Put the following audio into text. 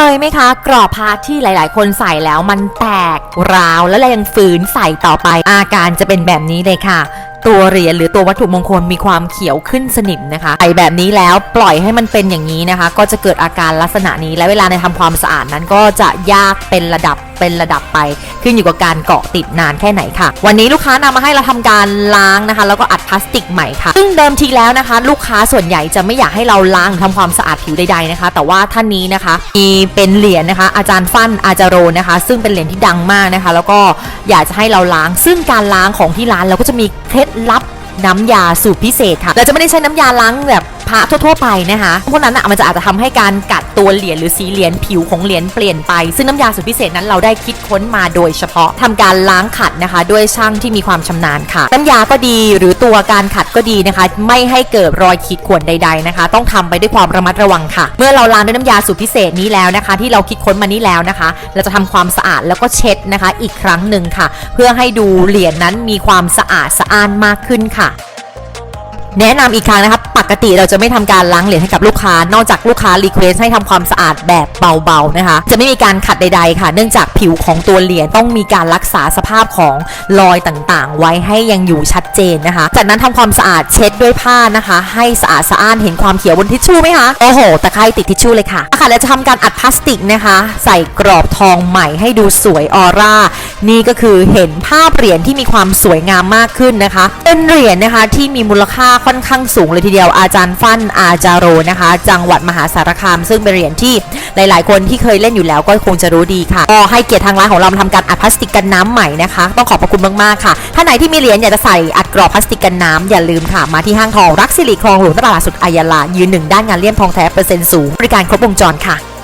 เคยไหมคะ กรอบพระที่หลาย ๆ คนใส่แล้วมันแตกร้าวแล้วยังฝืนใส่ต่อไป อาการจะเป็นแบบนี้เลยค่ะตัวเหรียญหรือตัววัตถุมงคลมีความเขียวขึ้นสนิมนะคะใส่แบบนี้แล้วปล่อยให้มันเป็นอย่างนี้นะคะ ก็จะเกิดอาการลักษณะนี้และเวลาในทำความสะอาดนั้นก็จะยากเป็นระดับ เป็นระดับไปขึ้นอยู่กับการเกาะติดนานแค่ไหนค่ะ วันนี้ลูกค้านำมาให้เราทำการล้างนะคะ แล้วก็อัดพลาสติกใหม่ค่ะ ซึ่งเดิมทีแล้วนะคะ ลูกค้าส่วนใหญ่จะไม่อยากให้เราล้างทำความสะอาดผิวใดๆนะคะ แต่ว่าท่านนี้นะคะ มีเป็นเหรียญนะคะ อาจารย์ฟั่นอาจารโรนะคะ ซึ่งเป็นเหรียญที่ดังมากนะคะ แล้วก็อยากจะให้เราล้าง ซึ่งการล้างของที่ร้านเราก็จะมีเคล็ดลับน้ำยาสูตรพิเศษค่ะ เราจะไม่ได้ใช้น้ำยาล้างแบบ พระทั่วๆไปนะคะพวกนั้นอะมันจะอาจจะทำให้การกัดตัวเหรียญหรือสีเหรียญผิวของเหรียญเปลี่ยนไป ซึ่งน้ำยาสูตรพิเศษนั้นเราได้คิดค้นมาโดยเฉพาะทำการล้างขัดนะคะ ด้วยช่างที่มีความชำนาญค่ะ น้ำยาก็ดีหรือตัวการขัดก็ดีนะคะ ไม่ให้เกิดรอยขีดข่วนใด ๆนะคะ ต้องทำไปด้วยความระมัดระวังค่ะ เมื่อเราล้างด้วยน้ำยาสูตรพิเศษนี้แล้วนะคะ ที่เราคิดค้นมานี้แล้วนะคะ เราจะทำความสะอาดแล้วก็เช็ดนะคะ อีกครั้งหนึ่งค่ะ เพื่อให้ดูเหรียญนั้นมีความสะอาดสะอ้านมากขึ้นค่ะ แนะนำอีกครั้งนะครับ ปกติเราจะไม่ทำการล้างเหรียญให้กับลูกค้า นอกจากลูกค้ารีเควสให้ทำความสะอาดแบบเบาๆนะคะ จะไม่มีการขัดใด ๆ ค่ะ เนื่องจากผิวของตัวเหรียญต้องมีการรักษาสภาพของรอยต่างๆ ไว้ให้ยังอยู่ชัดเจนนะคะ จากนั้นทำความสะอาดเช็ดด้วยผ้านะคะ ให้สะอาดสะอ้านเห็นความเขียวบนทิชชู่ไหมคะ โอ้โหตะไคร่ติดทิชชู่เลยค่ะค่ะแล้วจะทำการอัดพลาสติกนะคะ ใส่กรอบทองใหม่ให้ดูสวยออร่า นี่ก็คือเห็นภาพเหรียญที่มีความสวยงามมากขึ้นนะคะ เป็นเหรียญนะคะที่มีมูลค่าค่อนข้างสูงเลยทีเดียวอาจารย์ฟั่นอาจารโรนะคะ จังหวัดมหาสารคาม ซึ่งเป็นเหรียญที่หลาย ๆ คนที่เคยเล่นอยู่แล้วก็คงจะรู้ดีค่ะก็ให้เกียรติทางร้านของเรามาทำการอัดพลาสติกกันน้ำใหม่นะคะ ต้องขอบพระคุณมาก ๆ ค่ะถ้านไหนที่มีเหรียญอยากจะใส่อัดกรอบพลาสติกกันน้ำอย่าลืมค่ะมาที่ห้างทองรักสิริคลองหลวงตลาดสุดอายาลายืนหนึ่งด้านงานเลี่ยมทองแท้เปอร์เซ็นต์สูงบริการครบวงจรค่ะ